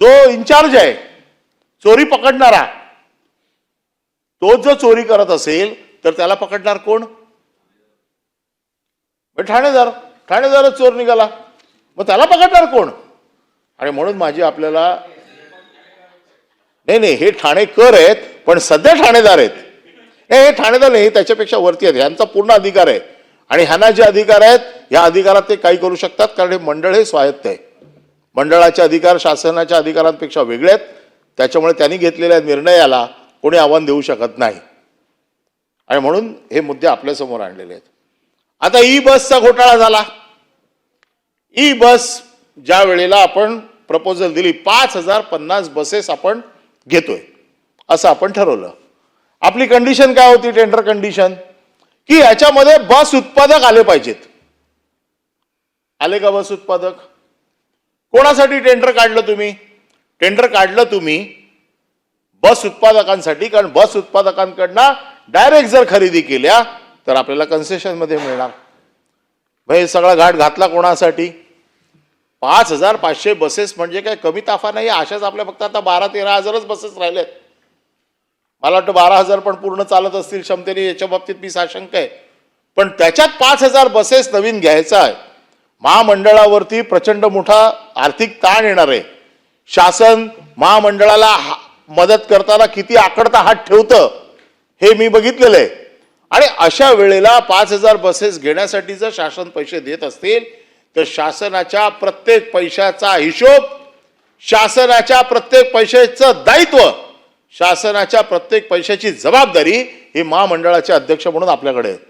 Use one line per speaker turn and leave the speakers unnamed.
जो इन्चार्ज आहे चोरी पकडणारा तो जर चोरी करत असेल तर त्याला पकडणार कोण? ठाणेदार ठाणेदारच चोर निघाला. मग त्याला पकडणार कोण? आणि म्हणून माझी आपल्याला नाही नाही हे ठाणेकर आहेत पण सध्या ठाणेदार आहेत. नाही हे ठाणेदार नाही हे त्याच्यापेक्षा वरती आहेत. ह्यांचा पूर्ण अधिकार आहे. आणि ह्यांना जे अधिकार आहेत या अधिकारात ते काही करू शकतात कारण हे मंडळ हे स्वायत्त आहे. मंडळाचे अधिकार शासनाच्या अधिकारांपेक्षा वेगळे आहेत. त्याच्यामुळे त्यांनी घेतलेल्या निर्णयाला कोणी आव्हान देऊ शकत नाही. आणि म्हणून हे मुद्दे आपल्यासमोर आणलेले आहेत. आता ई बसचा घोटाळा झाला. ई बस ज्या वेळेला आपण प्रपोजल दिली पाच हजार पन्नास बसेस आपण घेतोय असं आपण ठरवलं. आपली कंडिशन काय होती टेंडर कंडिशन की याच्यामध्ये बस उत्पादक आले पाहिजेत. आले का बस उत्पादक? कोणासाठी टेंडर काढलं तुम्ही? टेंडर काढलं तुम्ही बस उत्पादकांसाठी कारण बस उत्पादकांकडनं डायरेक्ट जर खरेदी केल्या तर आपल्याला कन्सेशनमध्ये मिळणार. मग हे सगळा घाट घातला कोणासाठी? पाच हजार पाचशे बसेस म्हणजे काय कमी ताफा नाही अशाच आपल्या फक्त आता बारा तेरा हजारच बसेस राहिल्यात मला वाटतं बारा हजार पण पूर्ण चालत असतील क्षमतेने याच्या बाबतीत मी साशंक आहे. पण त्याच्यात पाच हजार बसेस नवीन घ्यायचा आहे. महामंडळावरती प्रचंड मोठा आर्थिक ताण येणार आहे. शासन महामंडळाला हा- मदत करताना किती आकडता हात ठेवतं हे मी बघितलेलं आहे. आणि अशा वेळेला पाच हजार बसेस घेण्यासाठी जर शासन पैसे देत असतील तर शासनाच्या प्रत्येक पैशाचा हिशोब शासनाच्या प्रत्येक पैशाचं दायित्व शासनाच्या प्रत्येक पैशाची जबाबदारी ही महामंडळाचे अध्यक्ष म्हणून आपल्याकडे आहे.